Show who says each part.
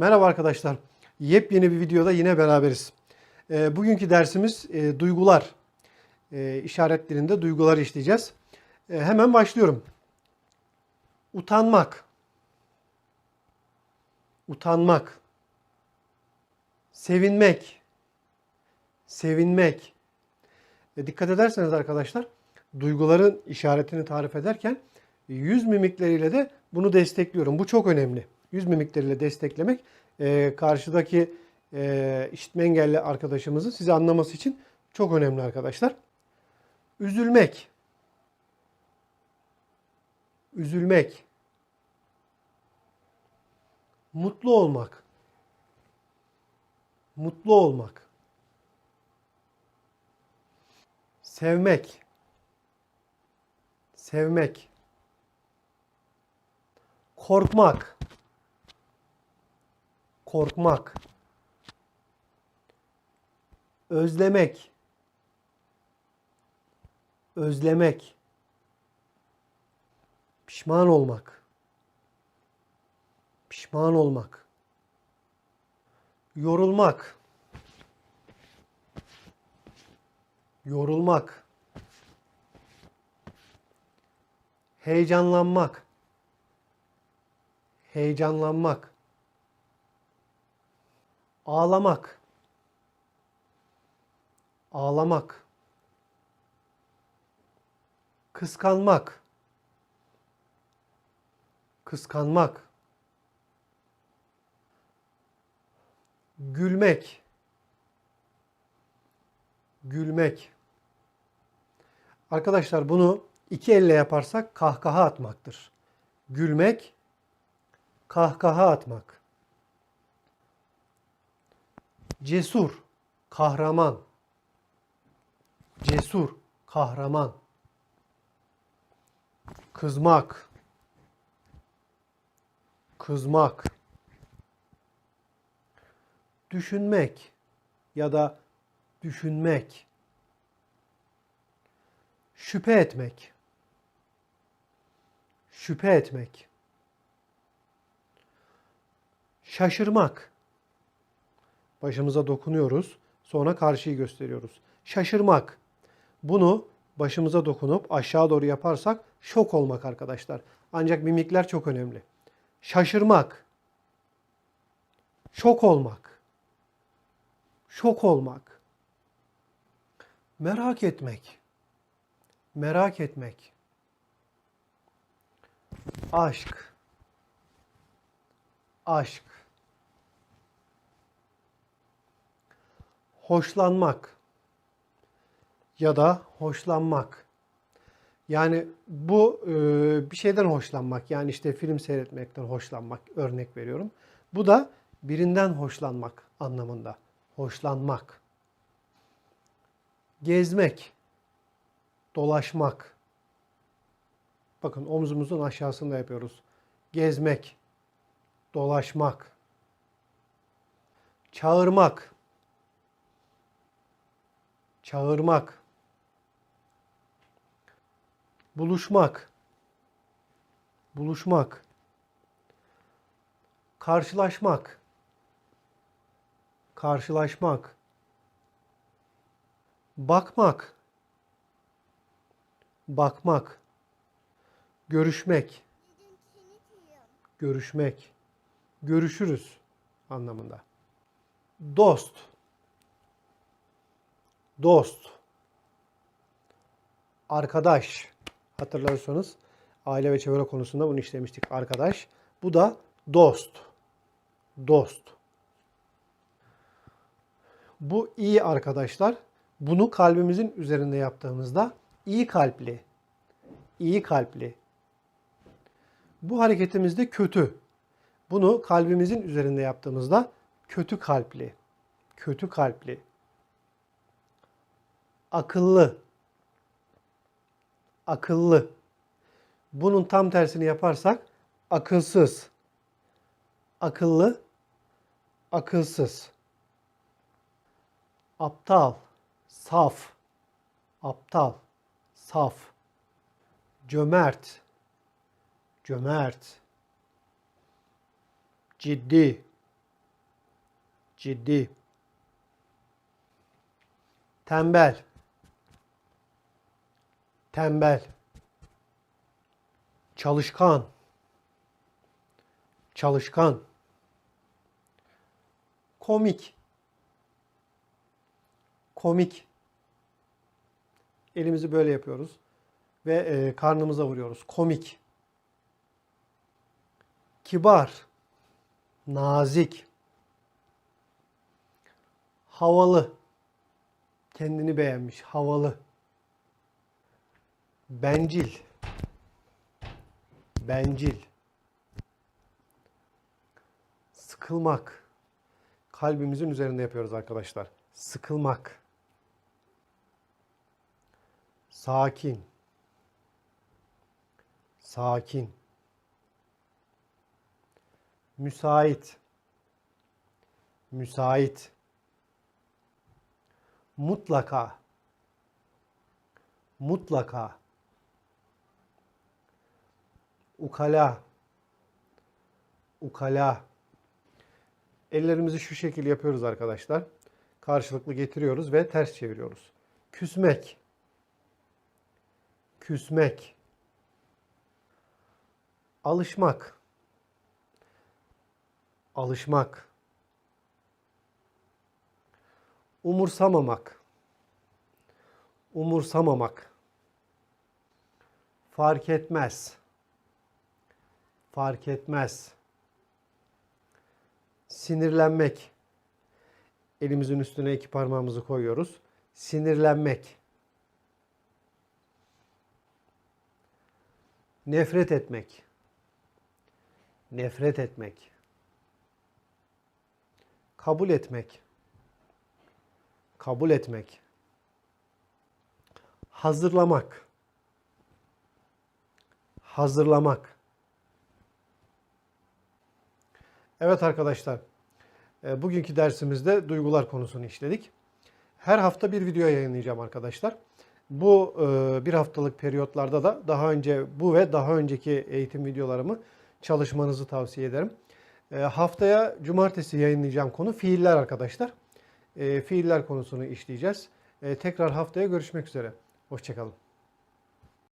Speaker 1: Merhaba arkadaşlar. Yepyeni bir videoda yine beraberiz. Ee, bugünkü dersimiz e, duygular. E, işaret dilinde duyguları işleyeceğiz. E, hemen başlıyorum. Utanmak. Utanmak. Sevinmek. Sevinmek. E, dikkat ederseniz arkadaşlar duyguların işaretini tarif ederken yüz mimikleriyle de bunu destekliyorum. Bu çok önemli. Yüz mimikleriyle desteklemek e, karşıdaki e, işitme engelli arkadaşımızın sizi anlaması için çok önemli arkadaşlar. Üzülmek. Üzülmek. Mutlu olmak. Mutlu olmak. Sevmek. Sevmek. Korkmak. Korkmak. Özlemek. Özlemek. Pişman olmak. Pişman olmak. Yorulmak. Yorulmak. Heyecanlanmak. Heyecanlanmak. Ağlamak. Ağlamak. Kıskanmak. Kıskanmak. Gülmek. Gülmek. Arkadaşlar bunu iki elle yaparsak kahkaha atmaktır. Gülmek, kahkaha atmak. Cesur, kahraman. Cesur, kahraman. Kızmak. Kızmak. Düşünmek ya da düşünmek. Şüphe etmek. Şüphe etmek. Şaşırmak. Başımıza dokunuyoruz. Sonra karşıyı gösteriyoruz. Şaşırmak. Bunu başımıza dokunup aşağı doğru yaparsak şok olmak arkadaşlar. Ancak mimikler çok önemli. Şaşırmak. Şok olmak. Şok olmak. Merak etmek. Merak etmek. Aşk. Aşk. Hoşlanmak ya da hoşlanmak. Yani bu e, bir şeyden hoşlanmak. Yani işte film seyretmekten hoşlanmak örnek veriyorum. Bu da birinden hoşlanmak anlamında. Hoşlanmak. Gezmek. Dolaşmak. Bakın omzumuzun aşağısında yapıyoruz. Gezmek. Dolaşmak. Çağırmak. Çağırmak. Buluşmak. Buluşmak. Karşılaşmak. Karşılaşmak. Bakmak. Bakmak. Görüşmek. Görüşmek. Görüşürüz anlamında. Dost. Dost. Arkadaş. Hatırlarsanız aile ve çevre konusunda bunu işlemiştik. Arkadaş. Bu da dost. Dost. Bu iyi arkadaşlar. Bunu kalbimizin üzerinde yaptığımızda iyi kalpli. iyi kalpli. Bu hareketimizde kötü. Bunu kalbimizin üzerinde yaptığımızda kötü kalpli. Kötü kalpli. Akıllı. Akıllı. Bunun tam tersini yaparsak akılsız. Akıllı, akılsız. Aptal, saf. Aptal, saf. Cömert, cömert. Ciddi, ciddi, tembel, tembel, çalışkan, çalışkan, komik, komik. Elimizi böyle yapıyoruz ve e, karnımıza vuruyoruz. Komik, kibar, nazik, havalı, kendini beğenmiş, havalı, bencil, bencil, sıkılmak. Kalbimizin üzerinde yapıyoruz arkadaşlar. Sıkılmak. Sakin. Sakin. Müsait. Müsait. Mutlaka. Mutlaka. Ukala. Ukala. Ellerimizi şu şekil yapıyoruz arkadaşlar. Karşılıklı getiriyoruz ve ters çeviriyoruz. Küsmek. Küsmek. Alışmak. Alışmak. Umursamamak. Umursamamak. Fark etmez. Fark etmez. Sinirlenmek. Elimizin üstüne iki parmağımızı koyuyoruz. Sinirlenmek. Nefret etmek. Nefret etmek. Kabul etmek. Kabul etmek. Hazırlamak. Hazırlamak. Evet arkadaşlar. e, Bugünkü dersimizde duygular konusunu işledik. Her hafta bir video yayınlayacağım arkadaşlar. Bu e, bir haftalık periyotlarda da daha önce bu ve daha önceki eğitim videolarımı çalışmanızı tavsiye ederim. E, Haftaya cumartesi yayınlayacağım konu fiiller arkadaşlar. Fiiller konusunu işleyeceğiz. Tekrar haftaya görüşmek üzere. Hoşçakalın.